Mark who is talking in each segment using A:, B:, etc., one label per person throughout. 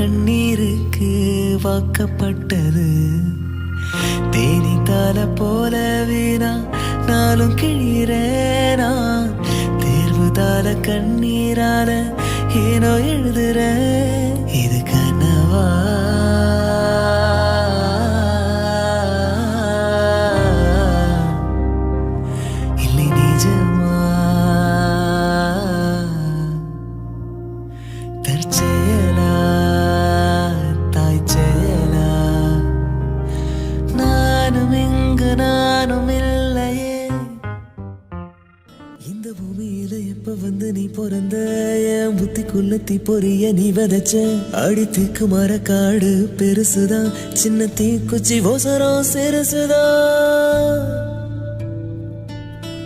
A: கண்ணீருக்கு வாக்கப்பட்டது. தேனித்தால போல நான் நாளும் கிழிறேனா தேர்வுதால கண்ணீரால ஏனோ எழுதுற இந்த பூமியில எப்ப வந்து நீ பிறந்த? என் புத்தி தீ பொறிய நீ விதைச்ச? அடி தீக்கு மர காடு பெருசுதான். சின்ன தீக்குச்சி ஓசரம் சிறுசுதான்.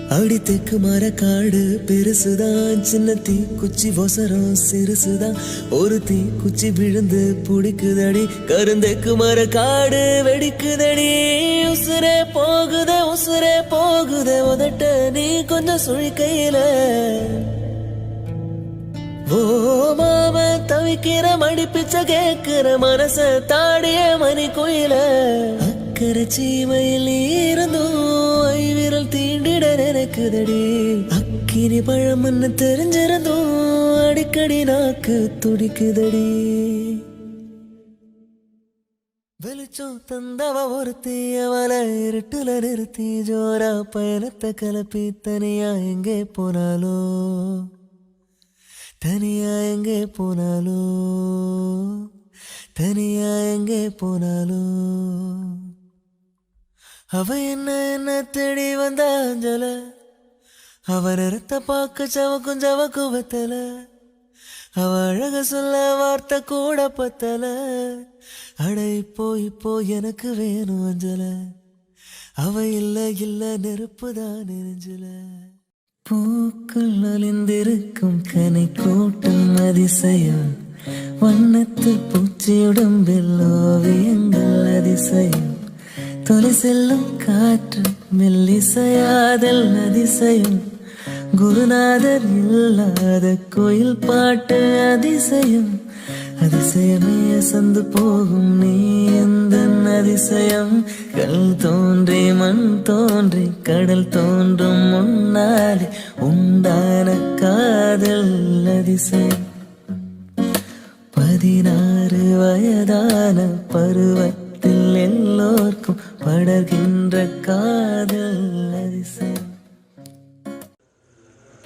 A: அடி தெக்கு மர காடு பெருசுதான். சின்ன தீ குச்சி ஒசரம் சிறுசுதான். ஒரு தீ குச்சி விழுந்து பிடிக்குதடி. கருந்தெக்கு மர காடு வெடிக்குதடி. உசுரே போகுத உசுரே போகுத. உதட்ட நீ கொஞ்சம் சுழிக்கையில. ஓ மாம தவிக்கிற மடிப்பிச்ச கேக்குற மனச தாடிய மணி கோயில. அக்கறை சீமையில் இருந்தும் தீண்டிட அக்கினி பழம்னு தெரிஞ்சிருந்தும் அடிக்கடி நாக்கு துடிக்குதடி. வெளிச்சம் தந்தவ ஒருத்தி அவளை இருட்டுல நிறுத்தி ஜோரா பயணத்தை கலப்பி தனியா எங்கே போனாலோ தனியா எங்கே போனாலோ தனியா எங்கே போனாலோ. அவ என்ன என்ன தேடி வந்த அவ நிறத்த பார்க்க சவக்கும் சவக்கு பத்தல அவ அழக சொல்ல வார்த்தை கூட பத்தல. அட இப்போ இப்போ எனக்கு வேணும் அஞ்சல. அவ இல்ல இல்ல நெருப்பு தான் நெருஞ்சல பூக்கள் அழிந்திருக்கும் கனை கூட்டம் அதிசயம். வண்ணத்து பூச்சியுடம்பில் ஓவியங்கள் அதிசயம். தொலை செல்லும் காற்று மெல்லிசையாதல் அதிசயம் குருநாதர் இல்லாத கோயில் பாட்டு அதிசயம். அதிசயமே அசந்து போகும் நீ எந்த அதிசயம்? கல் தோன்றி மண் தோன்றி கடல் தோன்றும் முன்னாலே உண்டான காதல் அதிசயம். பதினாறு வயதான பருவத்தில் எல்லோர்க்கும் படர்கின்ற காதல் அதிசயம்.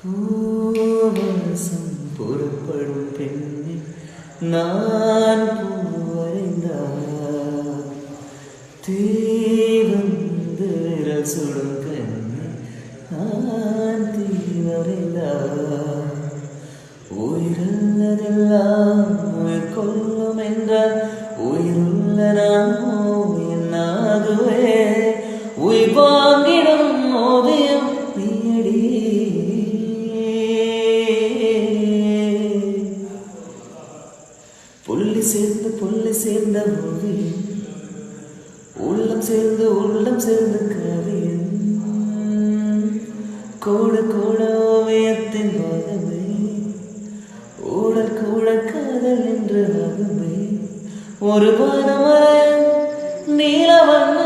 A: பூவாசம் புறப்படும் பெண்ணை நான் பூவரைந்தார் தீவந்து விரல் சுடும் கண்ணே நான் தீ வரைந்தார் உயிருள்ளதெல்லாம் உயிர் கொள்ளும் என்றால் உயிருள்ள நாமோ என்னாகுவே? உயிர் வாங்கிடும் ஓவியம் புள்ளி சேர்ந்து புள்ளி சேர்ந்த ஓவியம். உள்ளம் சேர்ந்து உள்ளம் சேர்ந்து கவியம் கோடு கூட ஓவியத்தின் பாகமே ஊழல் கூட காதல் என்று ஆகுமே ஒரு பானமர நீலவன்